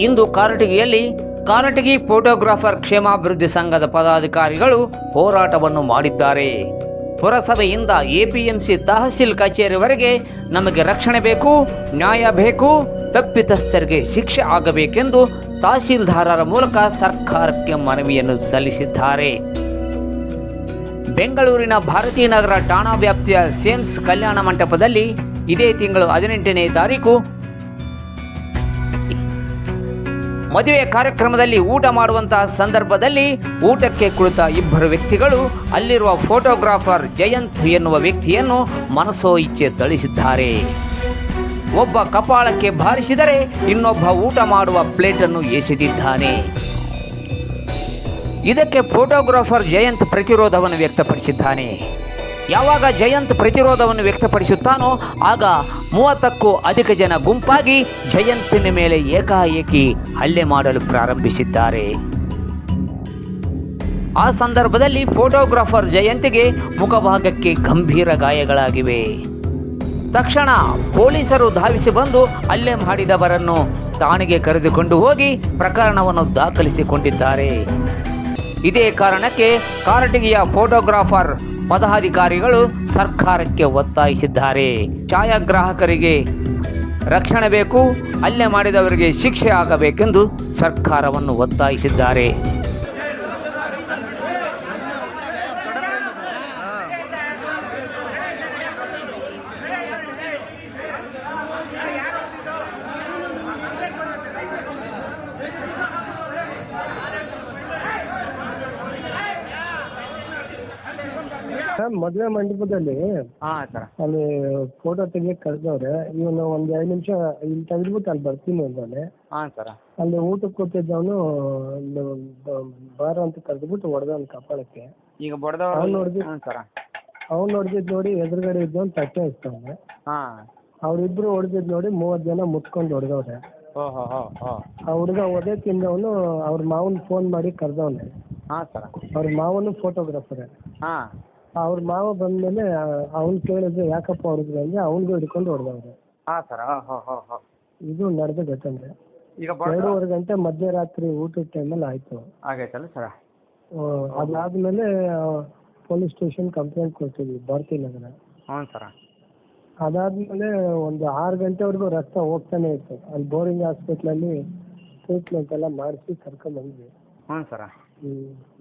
ಇಂದು ಕಾರಟಗಿಯಲ್ಲಿ Karatagi photographer ಕ್ಷೇಮಾಭಿವೃದ್ಧಿ ಸಂಘದ ಪದಾಧಿಕಾರಿಗಳು ಹೋರಾಟವನ್ನು ಮಾಡಿದ್ದಾರೆ. ಪುರಸಭೆಯಿಂದ ಎಪಿಎಂಸಿ ತಹಸೀಲ್ ಕಚೇರಿವರೆಗೆ ನಮಗೆ ರಕ್ಷಣೆ ಬೇಕು, ನ್ಯಾಯ ಬೇಕು, ತಪ್ಪಿತಸ್ಥರಿಗೆ ಶಿಕ್ಷೆ ಆಗಬೇಕೆಂದು ತಹಸೀಲ್ದಾರರ ಮೂಲಕ ಸರ್ಕಾರಕ್ಕೆ ಮನವಿಯನ್ನು ಸಲ್ಲಿಸಿದ್ದಾರೆ. ಬೆಂಗಳೂರಿನ ಭಾರತೀಯ ನಗರ ಠಾಣಾ ವ್ಯಾಪ್ತಿಯ ಸೇಮ್ಸ್ ಕಲ್ಯಾಣ ಮಂಟಪದಲ್ಲಿ ಇದೇ ತಿಂಗಳು ಹದಿನೆಂಟನೇ ತಾರೀಕು ಮದುವೆ ಕಾರ್ಯಕ್ರಮದಲ್ಲಿ ಊಟ ಮಾಡುವಂತಹ ಸಂದರ್ಭದಲ್ಲಿ ಊಟಕ್ಕೆ ಕುಳಿತ ಇಬ್ಬರು ವ್ಯಕ್ತಿಗಳು, ಅಲ್ಲಿರುವ ಫೋಟೋಗ್ರಾಫರ್ ಜಯಂತ್ ಎನ್ನುವ ವ್ಯಕ್ತಿಯನ್ನು ಮನಸೋ ಇಚ್ಛೆ ಥಳಿಸಿದ್ದಾರೆ. ಒಬ್ಬ ಕಪಾಳಕ್ಕೆ ಬಾರಿಸಿದರೆ ಇನ್ನೊಬ್ಬ ಊಟ ಮಾಡುವ ಪ್ಲೇಟನ್ನು ಎಸೆದಿದ್ದಾನೆ. ಇದಕ್ಕೆ ಫೋಟೋಗ್ರಾಫರ್ ಜಯಂತ್ ಪ್ರತಿರೋಧವನ್ನು ವ್ಯಕ್ತಪಡಿಸಿದ್ದಾನೆ. ಯಾವಾಗ ಜಯಂತ್ ಪ್ರತಿರೋಧವನ್ನು ವ್ಯಕ್ತಪಡಿಸುತ್ತಾನೋ ಆಗ ಮೂವತ್ತಕ್ಕೂ ಅಧಿಕ ಜನ ಗುಂಪಾಗಿ ಜಯಂತಿನ ಮೇಲೆ ಏಕಾಏಕಿ ಹಲ್ಲೆ ಮಾಡಲು ಪ್ರಾರಂಭಿಸಿದ್ದಾರೆ. ಆ ಸಂದರ್ಭದಲ್ಲಿ ಫೋಟೋಗ್ರಾಫರ್ ಜಯಂತಿಗೆ ಮುಖಭಾಗಕ್ಕೆ ಗಂಭೀರ ಗಾಯಗಳಾಗಿವೆ. ತಕ್ಷಣ ಪೊಲೀಸರು ಧಾವಿಸಿ ಬಂದು ಹಲ್ಲೆ ಮಾಡಿದವರನ್ನು ಠಾಣೆಗೆ ಕರೆದುಕೊಂಡು ಹೋಗಿ ಪ್ರಕರಣವನ್ನು ದಾಖಲಿಸಿಕೊಂಡಿದ್ದಾರೆ. ಇದೇ ಕಾರಣಕ್ಕೆ ಕಾರಟಗಿಯ ಫೋಟೋಗ್ರಾಫರ್ ಪದಾಧಿಕಾರಿಗಳು ಸರ್ಕಾರಕ್ಕೆ ಒತ್ತಾಯಿಸಿದ್ದಾರೆ. ಛಾಯಾಗ್ರಾಹಕರಿಗೆ ರಕ್ಷಣೆ ಬೇಕು ಹಲ್ಲೆ ಮಾಡಿದವರಿಗೆ ಶಿಕ್ಷೆ ಆಗಬೇಕೆಂದು ಸರ್ಕಾರವನ್ನು ಒತ್ತಾಯಿಸಿದ್ದಾರೆ. ಸರ್ ಮದುವೆ ಮಂಟಪದಲ್ಲಿ ಹಾಂ ಸರ್ ಅಲ್ಲಿ ಫೋಟೋ ತೆಗಿಯಕ್ಕೆ ಕರೆದವ್ರೆ. ಇವನು ಒಂದು ಐದು ನಿಮಿಷ ಇಲ್ಲಿ ತೆಗೆದ್ಬಿಟ್ಟು ಅಲ್ಲಿ ಬರ್ತೀನಿ ಅಂತಾನೆ ಹಾಂ ಸರ್ ಅಲ್ಲಿ ಊಟಕ್ಕೆ ಕೂತಿದ್ದವನು ಬಾರ ಅಂತ ಕರೆದ್ಬಿಟ್ಟು ಹೊಡೆದವ್ನು ಕಪಾಳಕ್ಕೆ ಈಗ ಅವ್ನು ಬಡ್ದವ್ರು ನೋಡ್ದಿ- ಹಾಂ ಸರ್ ಅವ್ನು ಹೊಡೆದಿದ್ದು ನೋಡಿ ಎದುರುಗಡೆ ಇದ್ದವನು ತಟ್ಟೆ ಇರ್ತಾನೆ ಹಾಂ. ಅವ್ರಿಬ್ರು ಹೊಡೆದಿದ್ದು ನೋಡಿ ಮೂವತ್ತು ಜನ ಮುಟ್ಕೊಂಡು ಹೊಡೆದವ್ರೆ. ಓ ಹೋ ಹೋ ಹೋ. ಆ ಹುಡುಗ ಒದೆ ತಿಂದವನು ಅವ್ರ ಮಾವನ್ ಫೋನ್ ಮಾಡಿ ಕರೆದವನೆ. ಹಾಂ ಸರ್ ಅವ್ರ ಮಾವನು ಫೋಟೋಗ್ರಾಫರ್ ಹಾಂ. ಅವ್ರ ಮಾವ ಬಂದ್ಮೇಲೆ ಅವ್ನು ಕೇಳಿದ್ರೆ ಯಾಕಪ್ಪ ಹೊಡೆದ್ರು ಅಂದ್ರೆ ಅವ್ನಿಗೂ ಹಿಡ್ಕೊಂಡು ಹೊಡೆದವ್ರೆ. ಹಾಂ ಸರ್ ಹಾಂ ಹೋ ಹೋ ಹೋ. ಇದು ನಡೆದ ಘಟನೆ. ಈಗ ಎರಡೂವರೆ ಗಂಟೆ ಮಧ್ಯರಾತ್ರಿ ಊಟದ ಟೈಮಲ್ಲಿ ಆಯ್ತು. ಆಗೈತಲ್ಲ ಸರ್? ಅದಾದ್ಮೇಲೆ ಪೊಲೀಸ್ ಸ್ಟೇಷನ್ ಕಂಪ್ಲೇಂಟ್ ಕೊಡ್ತೀವಿ ಭಾರತಿ ನಗರ. ಹ್ಞೂ ಸರ್. ಅದಾದ್ಮೇಲೆ ಒಂದು ಆರು ಗಂಟೆವರೆಗೂ ರಕ್ತ ಹೋಗ್ತಾನೆ ಇತ್ತು. ಅಲ್ಲಿ ಬೋರಿಂಗ್ ಹಾಸ್ಪಿಟ್ಲಲ್ಲಿ ಟ್ರೀಟ್ಮೆಂಟ್ ಎಲ್ಲ ಮಾಡಿಸಿ ಕರ್ಕೊಂಡ್ಬಂದ್ವಿ ಹ್ಞೂ ಸರ.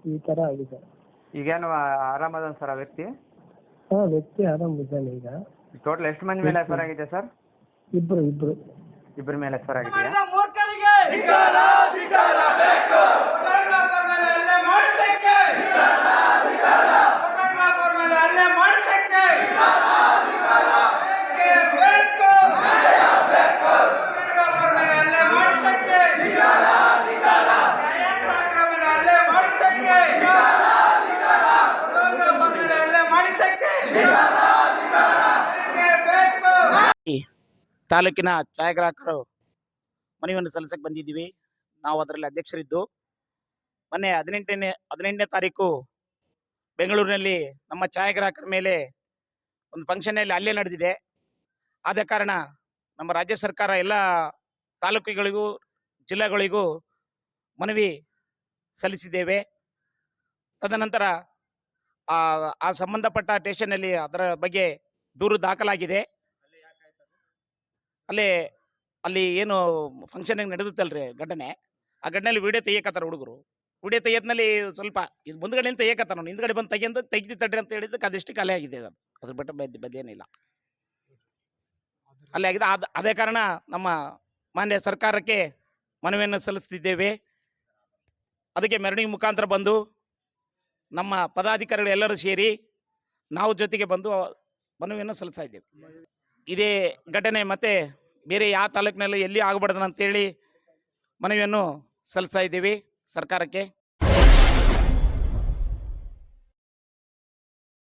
ಈ ಥರ ಆಗಿದೆ. ಈಗೇನು ಆರಾಮದ ಸರ್ ಆ ವ್ಯಕ್ತಿ? ಹಾಂ ವ್ಯಕ್ತಿ ಆರಾಮಿದ್ದಾನೆ ಈಗ. ಟೋಟಲ್ ಎಷ್ಟು ಮಂದಿ ಮೇಲೆ ಎಫ್ಐಆರ್ ಆಗಿದೆ ಸರ್? ಇಬ್ರು ಇಬ್ಬರು ಇಬ್ಬರ ಮೇಲೆ ಎಫ್ಐಆರ್ ಆಗಿದೆಯಾ? ಮೂರ್ಖರಿಗೆ ಫೋಟೋಗ್ರಾಫರ್ ಮೇಲೆ ಹಲ್ಲೆ ಮಾಡಲಿಕ್ಕೆ ಫೋಟೋಗ್ರಾಫರ್ ಮೇಲೆ ಹಲ್ಲೆ ಮಾಡಲಿಕ್ಕೆ ಬೇಕೇ ಬೇಕು ಫೋಟೋಗ್ರಾಫರ್ ಮೇಲೆ ಹಲ್ಲೆ ಮಾಡಲಿಕ್ಕೆ ಛಾಯಾಗ್ರಾಹಕರ ಮೇಲೆ ಹಲ್ಲೆ ಮಾಡಲಿಕ್ಕೆ ಫೋಟೋಗ್ರಾಫರ್ ಮೇಲೆ ಹಲ್ಲೆ ಮಾಡಲಿಕ್ಕೆ ಬೇಕೇ ಬೇಕು ತಾಲೂಕಿನ ಛಾಯಾಗ್ರಾಹಕರು ಮನವಿಯನ್ನು ಸಲ್ಲಿಸಕ್ಕೆ ಬಂದಿದ್ದೀವಿ. ನಾವು ಅದರಲ್ಲಿ ಅಧ್ಯಕ್ಷರಿದ್ದು, ಮೊನ್ನೆ ಹದಿನೆಂಟನೇ ಹದಿನೆಂಟನೇ ತಾರೀಕು ಬೆಂಗಳೂರಿನಲ್ಲಿ ನಮ್ಮ ಛಾಯಾಗ್ರಾಹಕರ ಮೇಲೆ ಒಂದು ಫಂಕ್ಷನಲ್ಲಿ ಅಲ್ಲೇ ನಡೆದಿದೆ. ಆದ ಕಾರಣ ನಮ್ಮ ರಾಜ್ಯ ಸರ್ಕಾರ ಎಲ್ಲ ತಾಲೂಕುಗಳಿಗೂ, ಜಿಲ್ಲೆಗಳಿಗೂ ಮನವಿ ಸಲ್ಲಿಸಿದ್ದೇವೆ. ತದನಂತರ ಆ ಆ ಸಂಬಂಧಪಟ್ಟ ಸ್ಟೇಷನ್ನಲ್ಲಿ ಅದರ ಬಗ್ಗೆ ದೂರು ದಾಖಲಾಗಿದೆ. ಅಲ್ಲೇ ಅಲ್ಲಿ ಏನು ಫಂಕ್ಷನ್ ರೀ ಘಟನೆ? ಆ ಘಟನೆಯಲ್ಲಿ ವಿಡಿಯೋ ತೆಗಿಯಕತ್ತಾರ ಹುಡುಗರು. ವಿಡಿಯೋ ತೆಗಿಯೋದ್ನಲ್ಲಿ ಸ್ವಲ್ಪ ಇದು ಮುಂದ್ಗಡೆಯಿಂದ ತೆಗಿಯಕತ್ತಾರ ನಾನು ಹಿಂದ್ಗಡೆ ಬಂದು ತೆಗೆದು ತೆಗೆದು ತಡ್ರಿ ಅಂತ ಹೇಳಿದ್ದಕ್ಕೆ ಅದೆಷ್ಟು ಕಲೆ ಆಗಿದೆ ಅದು. ಅದ್ರ ಬಿಟ್ಟು ಬದ್ ಬದೇನಿಲ್ಲ. ಅಲ್ಲೇ ಆಗಿದೆ. ಅದು ಅದೇ ಕಾರಣ ನಮ್ಮ ಮಾನ್ಯ ಸರ್ಕಾರಕ್ಕೆ ಮನವಿಯನ್ನು ಸಲ್ಲಿಸ್ತಿದ್ದೇವೆ. ಅದಕ್ಕೆ ಮೆರವಣಿಗೆ ಮುಖಾಂತರ ಬಂದು ನಮ್ಮ ಪದಾಧಿಕಾರಿಗಳು ಎಲ್ಲರೂ ಸೇರಿ ನಾವು ಜೊತೆಗೆ ಬಂದು ಮನವಿಯನ್ನು ಸಲ್ಲಿಸ್ತಾ ಇದ್ದೇವೆ. ಇದೇ ಘಟನೆ ಮತ್ತೆ ಬೇರೆ ಯಾವ ತಾಲೂಕಿನಲ್ಲಿ ಎಲ್ಲಿ ಆಗಬಾರ್ದು ಅಂತೇಳಿ ಮನವಿಯನ್ನು ಸಲ್ಲಿಸ್ತಾ ಇದ್ದೀವಿ ಸರ್ಕಾರಕ್ಕೆ.